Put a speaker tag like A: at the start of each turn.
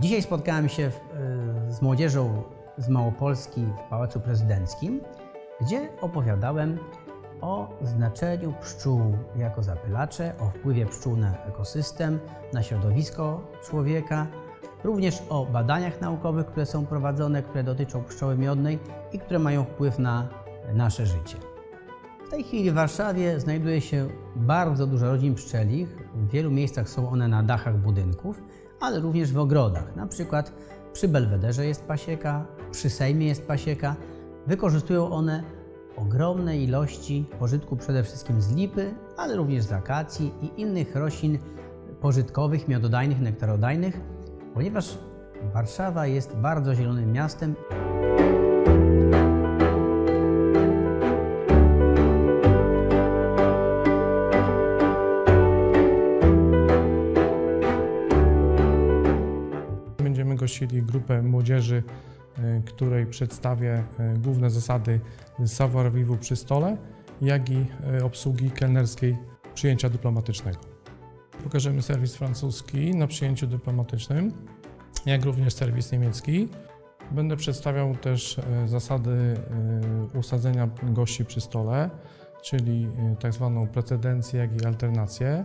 A: Dzisiaj spotkałem się w, y, z młodzieżą z Małopolski w Pałacu Prezydenckim, gdzie opowiadałem o znaczeniu pszczół jako zapylacze, o wpływie pszczół na ekosystem, na środowisko człowieka, również o badaniach naukowych, które są prowadzone, które dotyczą pszczoły miodnej i które mają wpływ na nasze życie. W tej chwili w Warszawie znajduje się bardzo dużo rodzin pszczelich. W wielu miejscach są one na dachach budynków, ale również w ogrodach. Na przykład przy Belwederze jest pasieka, przy Sejmie jest pasieka. Wykorzystują one ogromne ilości pożytku przede wszystkim z lipy, ale również z akacji i innych roślin pożytkowych, miododajnych, nektarodajnych, ponieważ Warszawa jest bardzo zielonym miastem
B: Będziemy gościli grupę młodzieży, y, której przedstawię y, główne zasady savoir vivre przy stole, jak i y, obsługi kelnerskiej przyjęcia dyplomatycznego. Pokażemy serwis francuski na przyjęciu dyplomatycznym, jak również serwis niemiecki. Będę przedstawiał też zasady usadzenia gości przy stole, czyli tak zwaną precedencję, jak i alternację.